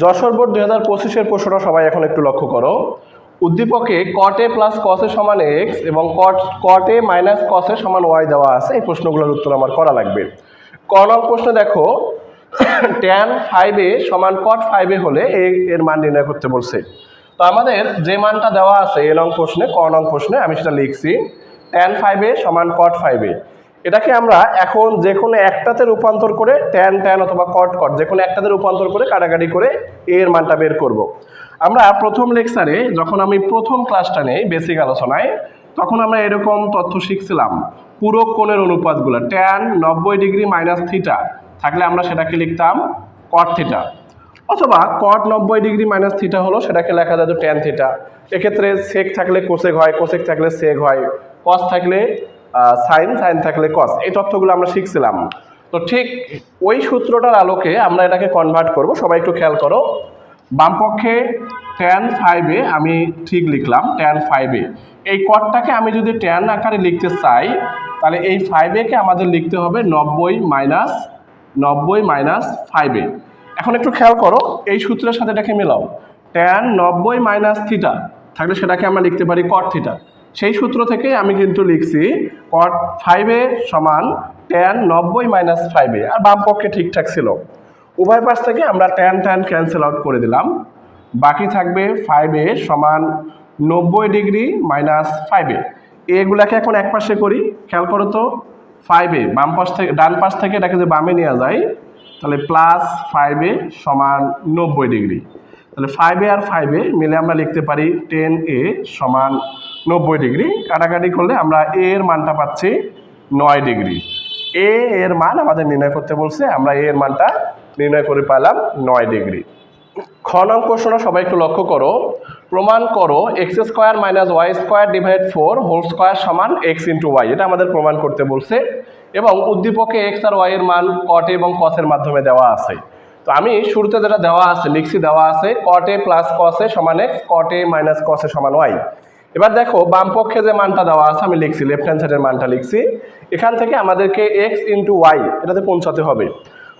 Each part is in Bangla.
যশোর বোর্ড দুই হাজার পঁচিশের প্রশ্নটা সবাই এখন একটু লক্ষ্য করো। উদ্দীপকে কট প্লাস কসে সমান এক্স এবং কট কট মাইনাস কসে সমান ওয়াই দেওয়া আছে। এই প্রশ্নগুলোর উত্তর আমার করা লাগবে। ক নং প্রশ্ন দেখো ট্যান ফাইভ সমান কট ফাইভ হলে এর মান নির্ণয় করতে বলছে। তো আমাদের যে মানটা দেওয়া আছে এ নং প্রশ্নে, ক নং প্রশ্নে আমি সেটা লিখছি। ট্যান ফাইভ সমান কট ফাইভ এটাকে আমরা এখন যে কোনো একটাতে রূপান্তর করে ট্যান ট্যান অথবা কট কট যে কোনো একটাতে রূপান্তর করে কাটাকাটি করে এর মানটা বের করব। আমরা প্রথম লেকচারে যখন আমি প্রথম ক্লাসটা নেই বেসিক আলোচনায়, তখন আমরা এরকম তথ্য শিখছিলাম। পুরো কোণের অনুপাতগুলো ট্যান নব্বই ডিগ্রি মাইনাস থিটা থাকলে আমরা সেটাকে লিখতাম কট থিটা অথবা কট নব্বই ডিগ্রি মাইনাস থিটা হলো সেটাকে লেখা যেত ট্যান থিটা এক্ষেত্রে সেক থাকলে কোসেক হয় কোসেক থাকলে সেক হয় কস থাকলে সাইন সাইন থাকলে কস এই তথ্যগুলো আমরা শিখছিলাম। তো ঠিক ওই সূত্রটার আলোকে আমরা এটাকে কনভার্ট করব। সবাই একটু খেয়াল করো। বামপক্ষে ট্যান ফাইভে আমি ঠিক লিখলাম ট্যান ফাইভে এই কটটাকে আমি যদি ট্যান আকারে লিখতে চাই, তাহলে এই ফাইভেকে আমাদের লিখতে হবে নব্বই মাইনাস নব্বই মাইনাস ফাইভে এখন একটু খেয়াল করো, এই সূত্রের সাথে এটাকে মেলাও। ট্যান নব্বই মাইনাস থিটা থাকলে সেটাকে আমরা লিখতে পারি কট থিটা সেই সূত্র থেকে আমি কিন্তু লিখছি কট ফাইভে সমান ট্যান নব্বই মাইনাস ফাইভে আর বাম পক্ষে ঠিকঠাক ছিল। উভয় পাশ থেকে আমরা ট্যান ট্যান ক্যান্সেল আউট করে দিলাম। বাকি থাকবে ফাইভে সমান নব্বই ডিগ্রি মাইনাস ফাইভে এগুলাকে এখন এক পাশে করি। খেয়াল করো তো ফাইভে বাম পাশ থেকে, ডান পাশ থেকে এটাকে যে বামে নেওয়া যায় তাহলে প্লাস ফাইভে সমান নব্বই ডিগ্রি তাহলে ফাইভে আর ফাইভে মিলে আমরা লিখতে পারি টেন এ সমান নব্বই ডিগ্রি। কাটাকাটি করলে আমরা এ এর মানটা পাচ্ছি নয় ডিগ্রি। এ এর মান আমাদের নির্ণয় করতে বলছে, আমরা এ এর মানটা নির্ণয় করে পেলাম নয় ডিগ্রি। খ নং সবাই একটু লক্ষ্য করো। প্রমাণ করো, x square minus y square divide four whole square সমান এক্স ইন্টু ওয়াই। এটা আমাদের প্রমাণ করতে বলছে। এবং উদ্দীপকে এক্স আর ওয়াই এর মান কট এবং কসের মাধ্যমে দেওয়া আছে। তো আমি শুরুতে যেটা দেওয়া আছে, লিখছি দেওয়া আছে কট এ প্লাস কসে সমান এক্স কট এ মাইনাস কসে সমান ওয়াই এবার দেখো, বাম পক্ষে যে মানটা দেওয়া আছে, আমি লিখছি লেফট হ্যান্ড সাইডের মানটা লিখছি। এখান থেকে আমাদেরকে এক্স ইন্টু ওয়াই এটাতে পৌঁছাতে হবে।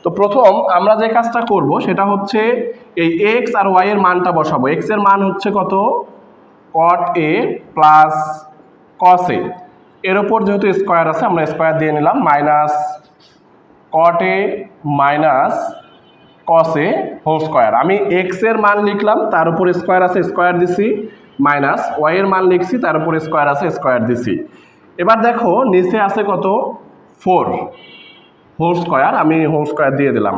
তো প্রথম আমরা যে কাজটা করব, সেটা হচ্ছে এই এক্স আর ওয়াই এর মানটা বসাবো। এক্সের মান হচ্ছে কত? কট এ প্লাস কস এ এর ওপর যেহেতু স্কোয়ার আছে, আমরা স্কোয়ার দিয়ে নিলাম minus cot A minus cos A whole square আমি এক্সের মান লিখলাম, তার উপর স্কোয়ার আছে স্কোয়ার দিছি। মাইনাস ওয়াই এর মান লিখছি, তার উপর স্কোয়ার আছে স্কোয়ার দিছি। এবার দেখো, নিচে আছে কত? ফোর হোল স্কোয়ার আমি হোল স্কোয়ার দিয়ে দিলাম।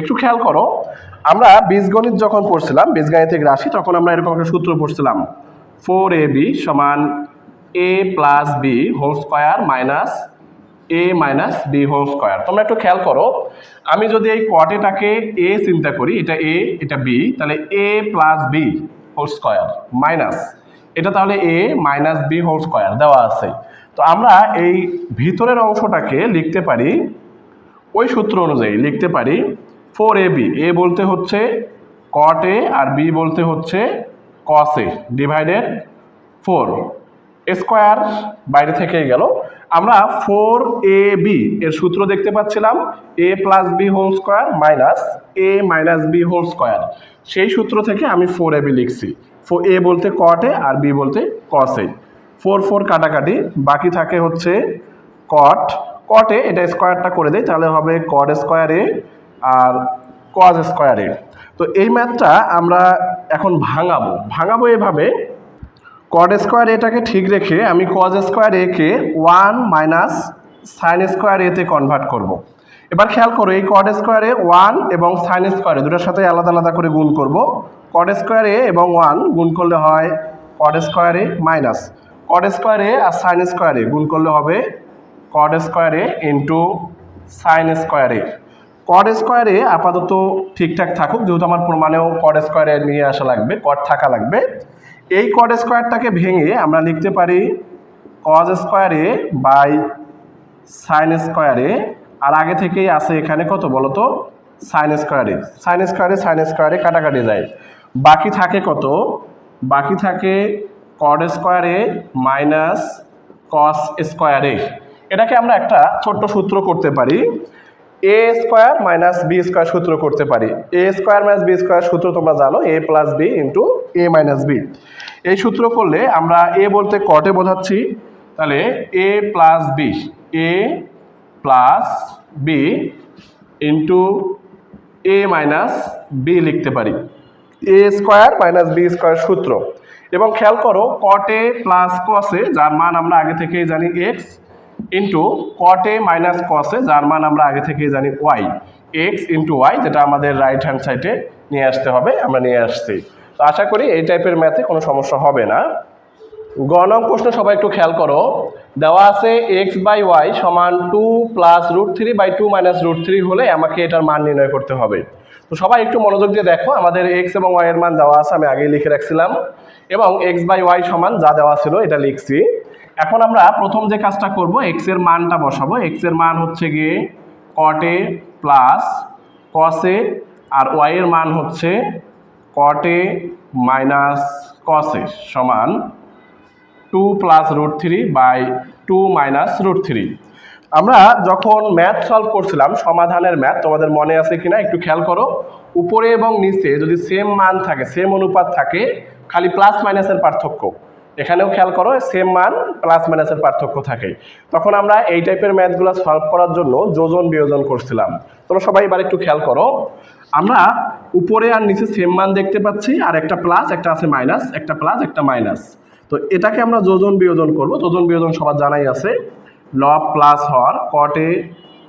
একটু খেয়াল করো, আমরা বীজগণিত যখন পড়ছিলাম, বীজগাণিতিক রাশি, তখন আমরা এরকম একটা সূত্র পড়ছিলাম। ফোর এ বি সমান A plus B whole square minus A minus B whole square তোমরা একটু খেয়াল করো, আমি যদি এই কটেটাকে এ চিন্তা করি, এটা এ এটা বি তাহলে A plus B whole square, minus. এটা তাহলে A minus B whole square দেওয়া আছে। তো আমরা এই ভিতরের অংশটাকে লিখতে পারি, ওই সূত্র অনুযায়ী লিখতে পারি ফোর এ বি। এ বলতে হচ্ছে কট এ আর বি বলতে হচ্ছে cos A divided four square বাইরে থেকেই গেল। আমরা ফোর এ বি এর সূত্র দেখতে পাচ্ছিলাম, A plus B whole square minus A minus B whole square. সেই সূত্র থেকে আমি ফোর এ বি লিখছি। ফোর এ বলতে কট আর বি বলতে কস ফোর ফোর কাটাকাটি, বাকি থাকে হচ্ছে কট কটে এটা স্কোয়ারটা করে দেয় তাহলে হবে কট স্কোয়ারে আর কজ স্কোয়ারে তো এই ম্যাথটা আমরা এখন ভাঙাবো। ভাঙাবো এভাবে কট স্কোয়ার এটাকে ঠিক রেখে আমি কজ স্কোয়ার একে ওয়ান মাইনাস সাইন স্কোয়ার এতে কনভার্ট করব। এবার খেয়াল করো এই কট স্কোয়ারে ওয়ান এবং সাইন স্কোয়ারে দুটোর সাথে আলাদা আলাদা করে গুণ করব কট স্কোয়ারে এবং ওয়ান গুণ করলে হয় কট স্কোয়ারে মাইনাস কট স্কোয়ারে আর সাইন স্কোয়ারে গুণ করলে হবে কট স্কোয়ারে ইন্টু সাইন স্কোয়ারে কট স্কোয়ারে আপাতত ঠিকঠাক থাকুক যেহেতু আমার প্রমাণেও কট স্কোয়ারে নিয়ে আসা লাগবে কট থাকা লাগবে এই কট স্কোয়ারটাকে ভেঙে আমরা লিখতে পারি কজ স্কোয়ারে বাই সাইন স্কোয়ারে আর আগে থেকেই আছে এখানে কত বলো তো সাইন স্কোয়ারে সাইন স্কোয়ারে সাইন স্কোয়ারে কাটাকাটি যায়। বাকি থাকে কত? বাকি থাকে কড স্কোয়ারে মাইনাস কস স্কোয়ারে এটাকে আমরা একটা ছোট্ট সূত্র করতে পারি। A square minus B square সূত্র করতে পারি। A square minus B square সূত্র তোমরা জানো A plus B into A minus B এই সূত্র করলে আমরা এ বলতে কটে বোঝাচ্ছি, তাহলে A plus B A plus B into A minus B লিখতে পারি। A square minus B square সূত্র। এবং খেয়াল করো, কটে প্লাস কসে যার মান আমরা আগে থেকেই জানি এক্স ইন্টু কটে মাইনাস কসে যার মান আমরা আগে থেকেই জানি ওয়াই এক্স ইন্টু ওয়াই যেটা আমাদের রাইট হ্যান্ড সাইডে নিয়ে আসতে হবে, আমরা নিয়ে আসছি। তো আশা করি এই টাইপের ম্যাথে কোনো সমস্যা হবে না। গ নং প্রশ্ন সবাই একটু খেয়াল করো। দেওয়া আছে এক্স বাই ওয়াই সমান two plus root three by two minus root three হলে আমাকে এটার মান নির্ণয় করতে হবে। তো সবাই একটু মনোযোগ দিয়ে দেখো, আমাদের এক্স এবং ওয়াই এর মান দেওয়া আছে, আমি আগেই লিখে রাখছিলাম। এবং এক্স বাই ওয়াই সমান যা দেওয়া ছিল, এটা লিখছি। এখন আমরা প্রথম যে কাজটা করব এক্সের মানটা বসাবো। এক্সের মান হচ্ছে গিয়ে কটে প্লাস কসে আর ওয়াই এর মান হচ্ছে কটে মাইনাস কসে সমান two plus root three by two minus root three আমরা যখন ম্যাথ সলভ করছিলাম, সমাধানের ম্যাথ তোমাদের মনে আছে কিনা একটু খেয়াল করো। উপরে এবং নিচে যদি সেম মান থাকে সেম অনুপাত থাকে, খালি প্লাস মাইনাসের পার্থক্য। এখানেও খেয়াল করো সেম মান প্লাস মাইনাসের পার্থক্য থাকে তখন আমরা এই টাইপের ম্যাথগুলো সলভ করার জন্য যোজন বিয়োজন করছিলাম। তোমরা সবাই এবার একটু খেয়াল করো, আমরা উপরে আর নিচে সেম মান দেখতে পাচ্ছি, আর একটা প্লাস একটা আছে মাইনাস একটা প্লাস একটা মাইনাস তো এটাকে আমরা যোজন বিয়োজন করব। যোজন বিয়োজন সবার জানাই আছে। লব প্লাস হর কট এ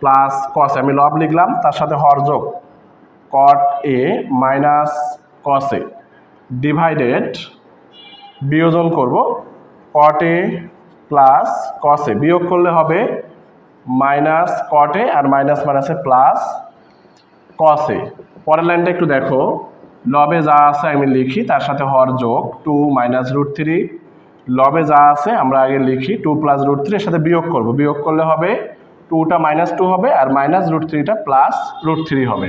প্লাস কস আমি লব লিখলাম, তার সাথে হর যোগ কট A minus cos A divided বিয়োজন করব কটে প্লাস কস বিয়োগ করলে হবে মাইনাস কটে আর মাইনাস মাইনাসে প্লাস কসে পরের লাইনটা একটু দেখো। লবে যা আছে আমি লিখি, তার সাথে হর যোগ টু মাইনাস রুট থ্রি লবে যা আছে আমরা আগে লিখি টু প্লাস রুট থ্রি এর সাথে বিয়োগ করব। বিয়োগ করলে হবে টুটা মাইনাস টু হবে আর মাইনাস রুট থ্রিটা প্লাস রুট থ্রি হবে।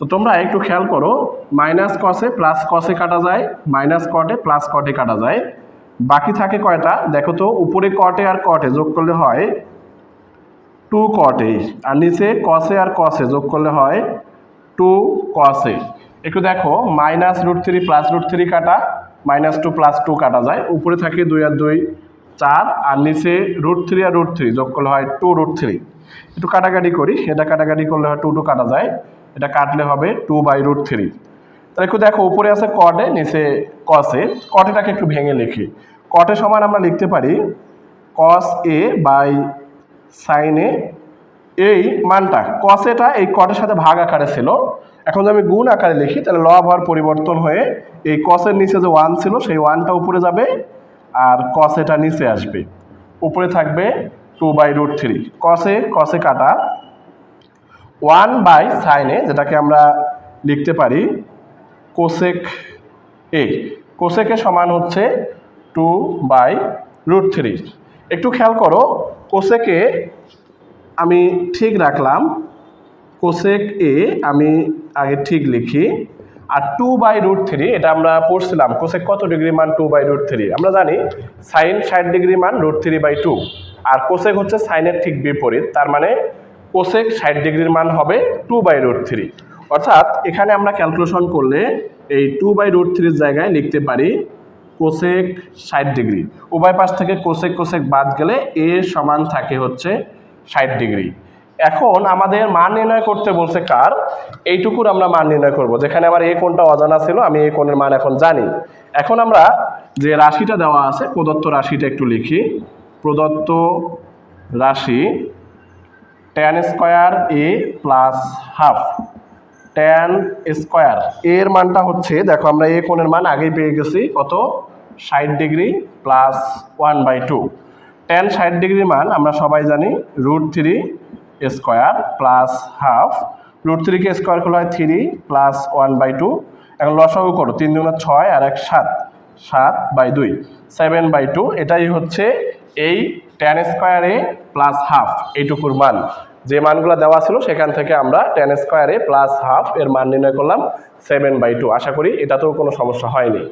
তো তোমরা একটু খেয়াল করো মাইনাস কসে প্লাস কসে কাটা যায় মাইনাস কটে প্লাস কটে কাটা যায়। বাকি থাকে কয়টা? দেখো তো, উপরে কটে আর কটে যোগ করলে হয় টু কটে আর নিচে কসে আর কসে যোগ করলে হয় টু কসে একটু দেখো minus root three plus root three কাটা মাইনাস টু প্লাস টু কাটা যায়। উপরে থাকে দুই আর দুই, চার, আর নিচে রুট থ্রি আর রুট থ্রি যোগ করলে হয় টু রুট থ্রি একটু কাটাকাটি করি, এটা কাটাকাটি করলে হয় টু টু কাটা যায়। এটা কাটলে হবে টু বাই রুট থ্রি তাহলে একটু দেখো, উপরে আছে কটে নিচে কসে কটেটাকে একটু ভেঙে লিখি। কটে সমান আমরা লিখতে পারি কস এ বাই সাইন এ এই মানটা কসেটা এই কটের সাথে ভাগ আকারে ছিল। এখন যদি আমি গুণ আকারে লিখি, তাহলে লব হওয়ার পরিবর্তন হয়ে এই কসের নিচে যে ওয়ান ছিল, সেই ওয়ানটা উপরে যাবে আর কসেটা নিচে আসবে। উপরে থাকবে টু বাই রুট থ্রি কসে কসে কাটা ওয়ান বাই সাইনে যেটাকে আমরা লিখতে পারি কোসেক এ। কোসেকের সমান হচ্ছে টু বাই রুট থ্রি। একটু খেয়াল করো, কোসেকে আমি ঠিক রাখলাম, কোসেক এ আমি আগে ঠিক লিখি, আর টু বাই রুট থ্রি এটা আমরা পড়ছিলাম, কোসেক কত ডিগ্রি মান টু বাই রুট থ্রি? আমরা জানি সাইন ষাট ডিগ্রি মান রুট থ্রি বাই টু, আর কোসেক হচ্ছে সাইনের ঠিক বিপরীত, তার মানে কোসেক ষাট ডিগ্রির মান হবে টু বাই রুট থ্রি অর্থাৎ এখানে আমরা ক্যালকুলেশন করলে এই টু বাই রুট থ্রির জায়গায় লিখতে পারি কোসেক ষাট ডিগ্রি। উভয় পাশ থেকে কোসেক কোসেক বাদ গেলে এ সমান থাকে হচ্ছে ষাট ডিগ্রি। এখন আমাদের মান নির্ণয় করতে বলছে কার? এইটুকুর আমরা মান নির্ণয় করব। যেখানে আমার এ কোনটা অজানা ছিল, আমি এই কোণের মান এখন জানি। এখন আমরা যে রাশিটা দেওয়া আছে, প্রদত্ত রাশিটা একটু লিখি। প্রদত্ত রাশি tan square A plus half tan square এর মানটা হচ্ছে, দেখো আমরা এ কোণের মান আগেই পেয়ে গেছি, কত? ষাট degree plus one by two tan ষাট ডিগ্রির মান আমরা সবাই জানি root three square plus half root থ্রিকে square করলে হয় three plus one by two এখন লসাগু করো, তিন দুগুণা ছয় আর এক সাত সাত বাই দুই সেভেন বাই টু এটাই হচ্ছে এই টেন স্কোয়ারে প্লাস হাফ এইটুকুর মান। যে মানগুলো দেওয়া ছিল, সেখান থেকে আমরা টেন স্কোয়ারে প্লাস হাফ এর মান নির্ণয় করলাম সেভেন বাই টু আশা করি এটাতেও কোনো সমস্যা হয়নি।